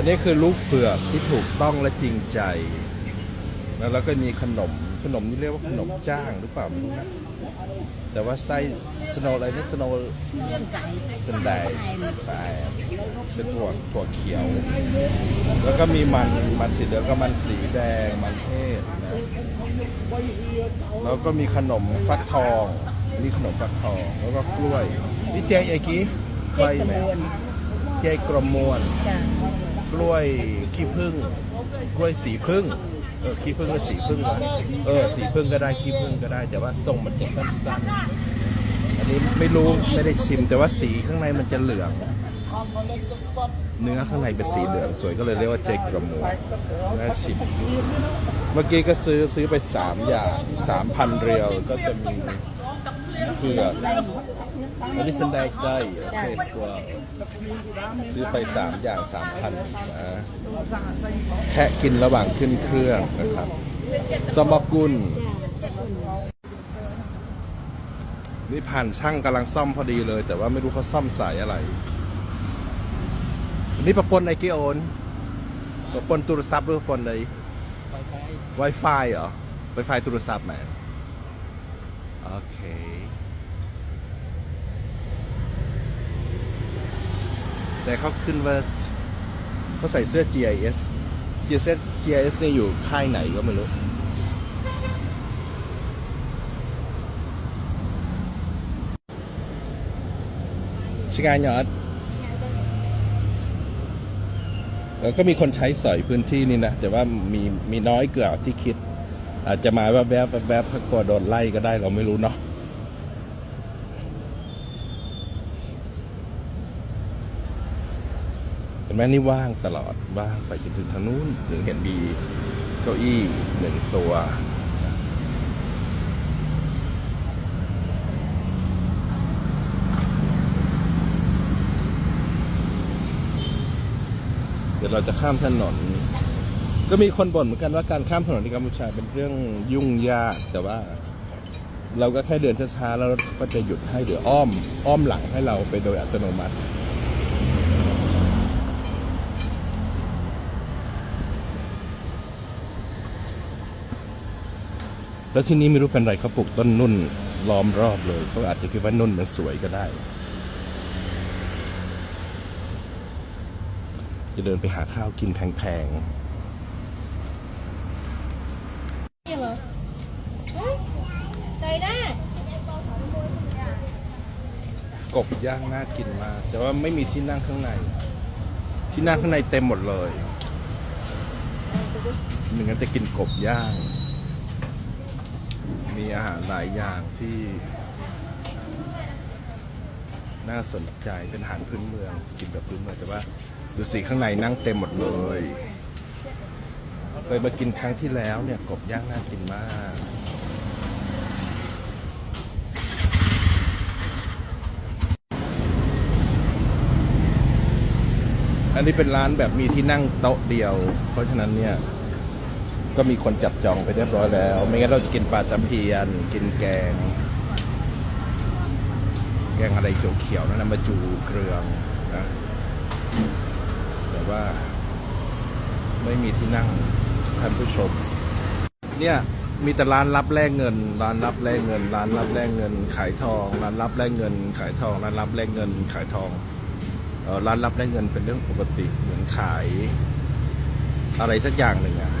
อันนี้คือลูกเผือกที่ถูกต้องและจริงใจ แล้วเราก็มีขนมขนมนี่เรียกว่าขนมจ้างหรือเปล่าไม่รู้นะแต่ว่าไส้สโนอะไรนี่สโนสันไดแต่เป็นถั่วถั่วเขียว แล้วก็มีมันมันสีเหลืองกับมันสีแดงมันเทศนะแล้วก็มีขนมฟักทองนี่ขนมฟักทองแล้วก็กล้วยนี่เจไอกี้ใครไหมเจกรมมวนจ้ะ กล้วยขี้ผึ้งกล้วยสีผึ้งเออขี้ผึ้งก็สีผึ้งวะเออสีผึ้งก็ได้ขี้ผึ้งก็ได้ แต่ว่าทรงมันจะสั้นๆ อันนี้ไม่รู้ไม่ได้ชิม แต่ว่าสีข้างในมันจะเหลือง เนื้อข้างในเป็นสีเหลืองสวยก็เลยเรียกว่าเจกระมูน่าชิม เมื่อกี้ก็ซื้อซื้อไปสามอย่างสามพันเรียวก็จะมี เผือกอันนี้สันไดได้โอเคสกวาซื้อไปสามอย่างสามพันนะแค่กินระหว่างขึ้นเครื่องนะครับสมกุลนี่ผ่านช่างกำลังซ่อมพอดีเลย แต่ว่าไม่รู้เขาซ่อมสายอะไรนี่ประปนไอเกโอนประปนโทรศัพท์หรือประปนอะไร Wi-Fi เหรอ Wi-Fi โทรศัพท์ไหม โอเคแต่เขาขึ้นว่าเขาใส่เสื้อ GIS GIS GIS เนี่ยอยู่ค่ายไหนก็ไม่รู้ ชิงานยอดแล้วก็มีคนใช้สอยพื้นที่นี่นะ แต่ว่ามีมีน้อยเกือบที่คิด อาจจะมาแวบๆแวบๆเพราะกลัวโดนไล่ก็ได้เราไม่รู้เนาะเห็นไหมนี่ว่างตลอดว่างไปจนถึงทางนู้นถึงเห็นมีเก้าอี้หนึ่งตัวเดี๋ยวเราจะข้ามถนน ก็มีคนบ่นเหมือนกันว่าการข้ามถนนในกัมพูชาเป็นเรื่องยุ่งยากแต่ว่า เราก็แค่เดินช้าๆแล้วรถก็จะหยุดให้หรืออ้อม อ้อมหลังให้เราไปโดยอัตโนมัติแล้วที่นี้ไม่รู้เป็นไรเขาปลูกต้นนุ่นล้อมรอบเลยเขาอาจจะคิดว่านุ่นมันสวยก็ได้ จะเดินไปหาข้าวกินแพงเหรอเฮ้ยไก่ได้ ๆ กบย่างน่ากินมากแต่ว่าไม่มีที่นั่งข้างใน ที่นั่งข้างในเต็มหมดเลยหนึ่งก็จะกินกบย่าง มีอาหารหลายอย่างที่ น่าสนใจเป็นอาหารพื้นเมืองกินแบบพื้นเมืองแต่ว่าดูสิข้างในนั่งเต็มหมดเลยเคยมากินครั้งที่แล้วเนี่ยกบย่างน่ากินมาก อันนี้เป็นร้านแบบมีที่นั่งโต๊ะเดียว เพราะฉะนั้นเนี่ย ก็มีคนจับจองไปเรียบร้อยแล้ว ไม่งั้นเราจะกินปลาตะเพียน กินแกง แกงอะไรเขียวๆนั่นนะมาจูเครืองนะแต่ว่า ไม่มีที่นั่งท่านผู้ชม เนี่ยมีแต่ร้านรับแลกเงิน ร้านรับแลกเงิน ร้านรับแลกเงิน ขายทอง ร้านรับแลกเงิน ขายทอง ร้านรับแลกเงิน ขายทอง ร้านรับได้เงินเป็นเรื่องปกติเหมือนขายอะไรสักอย่างหนึ่งอะ